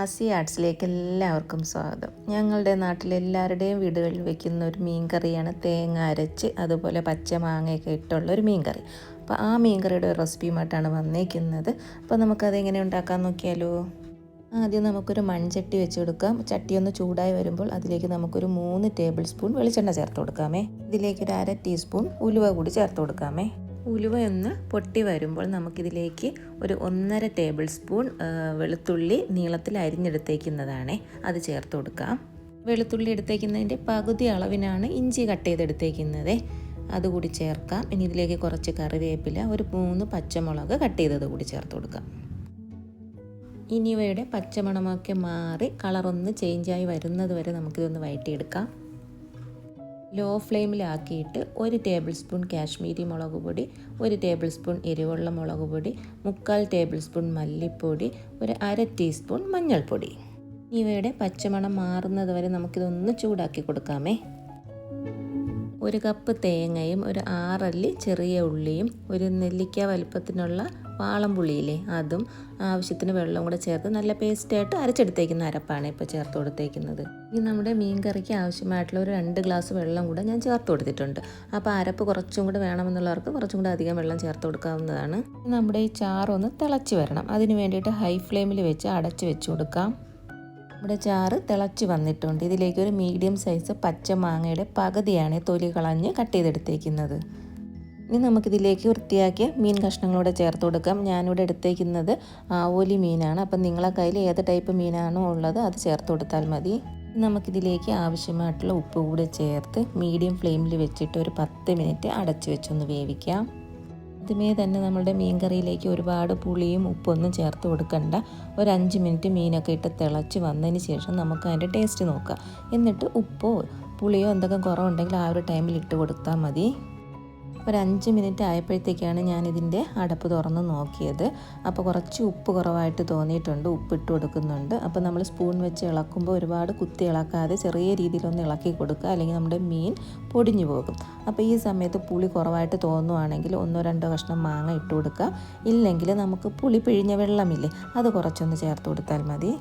ആസി ആർട്സിലേക്ക് എല്ലാവർക്കും സ്വാഗതം. ഞങ്ങളുടെ നാട്ടിലെല്ലാവരുടെയും വീടുകളിൽ വെക്കുന്ന ഒരു മീൻ കറിയാണ് തേങ്ങ അരച്ച് അതുപോലെ പച്ച മാങ്ങയൊക്കെ ഇട്ടുള്ള ഒരു മീൻ കറി അപ്പോൾ ആ മീൻ കറിയുടെ ഒരു റെസിപ്പിയുമായിട്ടാണ് വന്നേക്കുന്നത്. അപ്പോൾ നമുക്കത് എങ്ങനെ ഉണ്ടാക്കാൻ നോക്കിയാലോ? ആദ്യം നമുക്കൊരു മൺചട്ടി വെച്ച് കൊടുക്കാം. ചട്ടി ഒന്ന് ചൂടായി വരുമ്പോൾ അതിലേക്ക് നമുക്കൊരു മൂന്ന് ടേബിൾ സ്പൂൺ വെളിച്ചെണ്ണ ചേർത്ത് കൊടുക്കാമേ. ഇതിലേക്കൊരു അര ടീസ്പൂൺ ഉലുവ കൂടി ചേർത്ത് കൊടുക്കാമേ. ഉലുവ ഒന്ന് പൊട്ടി വരുമ്പോൾ നമുക്കിതിലേക്ക് ഒരു ഒന്നര ടേബിൾ സ്പൂൺ വെളുത്തുള്ളി നീളത്തിൽ അരിഞ്ഞെടുത്തേക്കുന്നതാണേ. അത് ചേർത്ത് കൊടുക്കാം. വെളുത്തുള്ളി എടുത്തേക്കുന്നതിന്റെ പകുതി അളവിനാണ് ഇഞ്ചി കട്ട് ചെയ്തെടുത്തേക്കുന്നത്. അതുകൂടി ചേർക്കാം. ഇനി ഇതിലേക്ക് കുറച്ച് കറിവേപ്പില ഒരു മൂന്ന് പച്ചമുളക് കട്ട് ചെയ്തത് കൂടി ചേർത്ത് കൊടുക്കാം. ഇനി ഇവയുടെ പച്ചമണമൊക്കെ മാറി കളറൊന്ന് ചേഞ്ചായി വരുന്നത് വരെ നമുക്കിതൊന്ന് വഴറ്റിയെടുക്കാം. ലോ ഫ്ലെയിമിലാക്കിയിട്ട് ഒരു ടേബിൾ സ്പൂൺ കാശ്മീരി മുളക് പൊടി ഒരു ടേബിൾ സ്പൂൺ എരിവുള്ള മുളക് പൊടി മുക്കാൽ ടേബിൾ സ്പൂൺ മല്ലിപ്പൊടി ഒരു അര ടീസ്പൂൺ മഞ്ഞൾപ്പൊടി. ഇവയുടെ പച്ചമണം മാറുന്നത് വരെ നമുക്കിതൊന്ന് ചൂടാക്കി കൊടുക്കാമേ. ഒരു കപ്പ് തേങ്ങയും ഒരു ആറല്ലി ചെറിയ ഉള്ളിയും ഒരു നെല്ലിക്ക വലുപ്പത്തിനുള്ള വാളംപുളിയില്ലേ? അതും ആവശ്യത്തിന് വെള്ളം കൂടെ ചേർത്ത് നല്ല പേസ്റ്റായിട്ട് അരച്ചെടുത്തേക്കുന്ന അരപ്പാണ് ഇപ്പോൾ ചേർത്ത് കൊടുത്തേക്കുന്നത്. ഇനി നമ്മുടെ മീൻ കറിക്ക് ആവശ്യമായിട്ടുള്ള ഒരു രണ്ട് ഗ്ലാസ് വെള്ളം കൂടെ ഞാൻ ചേർത്ത് കൊടുത്തിട്ടുണ്ട്. അപ്പോൾ അരപ്പ് കുറച്ചും കൂടെ വേണമെന്നുള്ളവർക്ക് കുറച്ചും കൂടെ അധികം വെള്ളം ചേർത്ത് കൊടുക്കാവുന്നതാണ്. നമ്മുടെ ഈ ചാറൊന്ന് തിളച്ച് വരണം. അതിന് വേണ്ടിയിട്ട് ഹൈ ഫ്ലെയിമിൽ വെച്ച് അടച്ച് വെച്ച് കൊടുക്കാം. നമ്മുടെ ചാറ് തിളച്ച് വന്നിട്ടുണ്ട്. ഇതിലേക്ക് ഒരു മീഡിയം സൈസ് പച്ച മാങ്ങയുടെ പകുതിയാണ് തൊലി കളഞ്ഞ് കട്ട് ചെയ്തെടുത്തേക്കുന്നത്. ഇനി നമുക്കിതിലേക്ക് വൃത്തിയാക്കിയ മീൻ കഷ്ണങ്ങളൂടെ ചേർത്ത് കൊടുക്കാം. ഞാനിവിടെ എടുത്തേക്കുന്നത് ആവോലി മീനാണ്. അപ്പം നിങ്ങളെ കയ്യിൽ ഏത് ടൈപ്പ് മീനാണോ ഉള്ളത് അത് ചേർത്ത് കൊടുത്താൽ മതി. നമുക്കിതിലേക്ക് ആവശ്യമായിട്ടുള്ള ഉപ്പ് കൂടെ ചേർത്ത് മീഡിയം ഫ്ലെയിമിൽ വെച്ചിട്ട് ഒരു പത്ത് മിനിറ്റ് അടച്ചു വെച്ചൊന്ന് വേവിക്കാം. ആദ്യമേ തന്നെ നമ്മുടെ മീൻ കറിയിലേക്ക് ഒരുപാട് പുളിയും ഉപ്പൊന്നും ചേർത്ത് കൊടുക്കണ്ട. ഒരു അഞ്ച് മിനിറ്റ് മീനൊക്കെ ഇട്ട് തിളച്ച് വന്നതിന് ശേഷം നമുക്ക് അതിന്റെ ടേസ്റ്റ് നോക്കാം. എന്നിട്ട് ഉപ്പോ പുളിയോ എന്തൊക്കെ കുറവുണ്ടെങ്കിൽ ആ ഒരു ടൈമിൽ ഇട്ട് കൊടുത്താൽ മതി. ഒരു അഞ്ച് മിനിറ്റ് ആയപ്പോഴത്തേക്കാണ് ഞാൻ ഇതിന്റെ അടപ്പ് തുറന്ന് നോക്കിയത്. അപ്പോൾ കുറച്ച് ഉപ്പ് കുറവായിട്ട് തോന്നിയിട്ടുണ്ട്. ഉപ്പ് ഇട്ട് കൊടുക്കുന്നുണ്ട്. അപ്പോൾ നമ്മൾ സ്പൂൺ വെച്ച് ഇളക്കുമ്പോൾ ഒരുപാട് കുത്തി ഇളക്കാതെ ചെറിയ രീതിയിലൊന്ന് ഇളക്കി കൊടുക്കുക. അല്ലെങ്കിൽ നമ്മുടെ മീൻ പൊടിഞ്ഞു പോകും. അപ്പോൾ ഈ സമയത്ത് പുളി കുറവായിട്ട് തോന്നുവാണെങ്കിൽ ഒന്നോ രണ്ടോ കഷ്ണം മാങ്ങ ഇട്ട് കൊടുക്കുക. ഇല്ലെങ്കിൽ നമുക്ക് പുളി പിഴിഞ്ഞ വെള്ളമില്ലേ അത് കുറച്ചൊന്ന് ചേർത്ത് കൊടുത്താൽ മതി.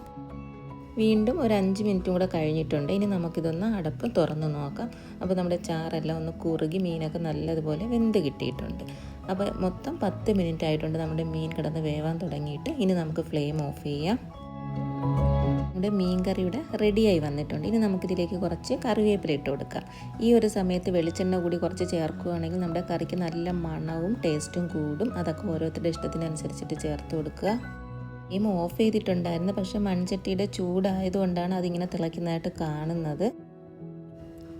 വീണ്ടും ഒരു അഞ്ച് മിനിറ്റും കൂടെ കഴിഞ്ഞിട്ടുണ്ട്. ഇനി നമുക്കിതൊന്ന് അടപ്പ് തുറന്ന് നോക്കാം. അപ്പോൾ നമ്മുടെ ചാറെല്ലാം ഒന്ന് കുറുകി മീനൊക്കെ നല്ലതുപോലെ വെന്ത് കിട്ടിയിട്ടുണ്ട്. അപ്പോൾ മൊത്തം പത്ത് മിനിറ്റ് ആയിട്ടുണ്ട് നമ്മുടെ മീൻ കിടന്ന് വേവാൻ തുടങ്ങിയിട്ട്. ഇനി നമുക്ക് ഫ്ലെയിം ഓഫ് ചെയ്യാം. നമ്മുടെ മീൻ കറിയുടെ റെഡിയായി വന്നിട്ടുണ്ട്. ഇനി നമുക്കിതിലേക്ക് കുറച്ച് കറിവേപ്പില ഇട്ട് കൊടുക്കാം. ഈ ഒരു സമയത്ത് വെളിച്ചെണ്ണ കൂടി കുറച്ച് ചേർക്കുകയാണെങ്കിൽ നമ്മുടെ കറിക്ക് നല്ല മണവും ടേസ്റ്റും കൂടും. അതൊക്കെ ഓരോരുത്തരുടെ ഇഷ്ടത്തിനനുസരിച്ചിട്ട് ചേർത്ത് കൊടുക്കുക. ഫ്ലെയിം ഓഫ് ചെയ്തിട്ടുണ്ടായിരുന്നു. പക്ഷെ മൺചട്ടിയുടെ ചൂടായതുകൊണ്ടാണ് അതിങ്ങനെ തിളയ്ക്കുന്നതായിട്ട് കാണുന്നത്.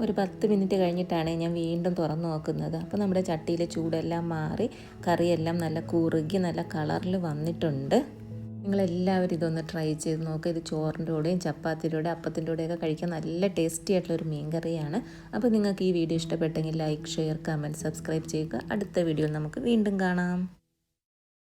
ഒരു പത്ത് മിനിറ്റ് കഴിഞ്ഞിട്ടാണ് ഞാൻ വീണ്ടും തുറന്നു നോക്കുന്നത്. അപ്പോൾ നമ്മുടെ ചട്ടിയിലെ ചൂടെല്ലാം മാറി കറിയെല്ലാം നല്ല കുറുകി നല്ല കളറിൽ വന്നിട്ടുണ്ട്. നിങ്ങളെല്ലാവരും ഇതൊന്ന് ട്രൈ ചെയ്ത് നോക്കുക ഇത് ചോറിന്റെ കൂടെയും ചപ്പാത്തിയുടെ കൂടെ അപ്പത്തിന്റെ കൂടെയൊക്കെ കഴിക്കാൻ നല്ല ടേസ്റ്റി ആയിട്ടുള്ള ഒരു മീൻ കറിയാണ്. അപ്പോൾ നിങ്ങൾക്ക് ഈ വീഡിയോ ഇഷ്ടപ്പെട്ടെങ്കിൽ ലൈക്ക് ഷെയർ കമന്റ് സബ്സ്ക്രൈബ് ചെയ്യുക. അടുത്ത വീഡിയോയിൽ നമുക്ക് വീണ്ടും കാണാം.